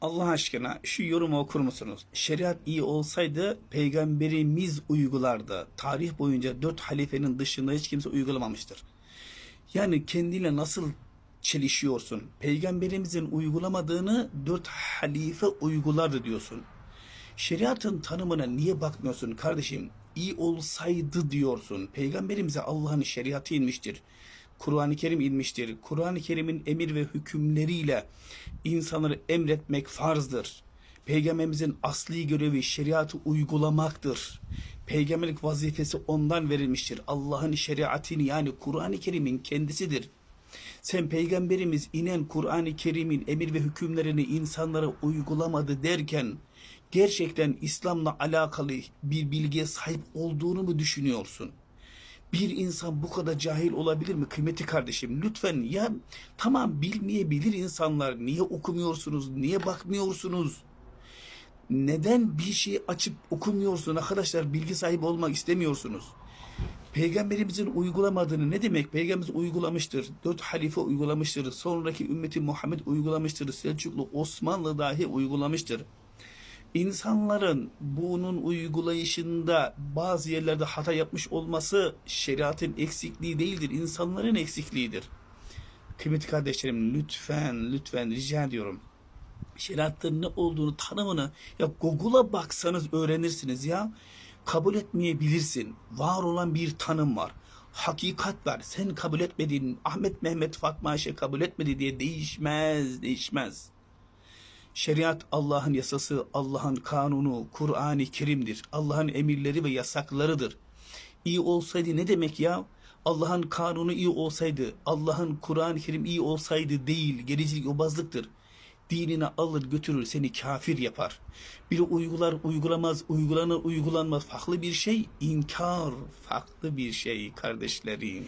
Allah aşkına şu yorumu okur musunuz? Şeriat iyi olsaydı peygamberimiz uygulardı. Tarih boyunca dört halifenin dışında hiç kimse uygulamamıştır. Yani kendiyle nasıl çelişiyorsun? Peygamberimizin uygulamadığını dört halife uygulardı diyorsun. Şeriatın tanımına niye bakmıyorsun kardeşim? İyi olsaydı diyorsun. Peygamberimize Allah'ın şeriatı inmiştir. Kur'an-ı Kerim inmiştir. Kur'an-ı Kerim'in emir ve hükümleriyle insanları emretmek farzdır. Peygamberimizin asli görevi şeriatı uygulamaktır. Peygamberlik vazifesi ondan verilmiştir. Allah'ın şeriatini yani Kur'an-ı Kerim'in kendisidir. Sen peygamberimiz inen Kur'an-ı Kerim'in emir ve hükümlerini insanlara uygulamadı derken gerçekten İslam'la alakalı bir bilgiye sahip olduğunu mu düşünüyorsun? Bir insan bu kadar cahil olabilir mi kıymeti kardeşim? Lütfen ya tamam bilmeyebilir insanlar. Niye okumuyorsunuz? Niye bakmıyorsunuz? Neden bir şey açıp okumuyorsun arkadaşlar? Bilgi sahibi olmak istemiyorsunuz. Peygamberimizin uygulamadığını ne demek? Peygamberimiz uygulamıştır. Dört halife uygulamıştır. Sonraki ümmeti Muhammed uygulamıştır. Selçuklu Osmanlı dahi uygulamıştır. İnsanların bunun uygulayışında bazı yerlerde hata yapmış olması şeriatın eksikliği değildir. insanların eksikliğidir. Kıymetli kardeşlerim lütfen lütfen rica ediyorum. Şeriatın ne olduğunu tanımını ya Google'a baksanız öğrenirsiniz ya. Kabul etmeyebilirsin. Var olan bir tanım var. Hakikat var. Sen kabul etmedin. Ahmet Mehmet Fatma Ayşe kabul etmedi diye değişmez, değişmez. Şeriat Allah'ın yasası, Allah'ın kanunu, Kur'an-ı Kerim'dir. Allah'ın emirleri ve yasaklarıdır. İyi olsaydı ne demek ya? Allah'ın kanunu iyi olsaydı, Allah'ın Kur'an-ı Kerim iyi olsaydı değil, gericilik obazlıktır. Dinine alır götürür seni kafir yapar. Biri uygular uygulamaz, uygulanır uygulanmaz farklı bir şey, inkar farklı bir şey kardeşlerim.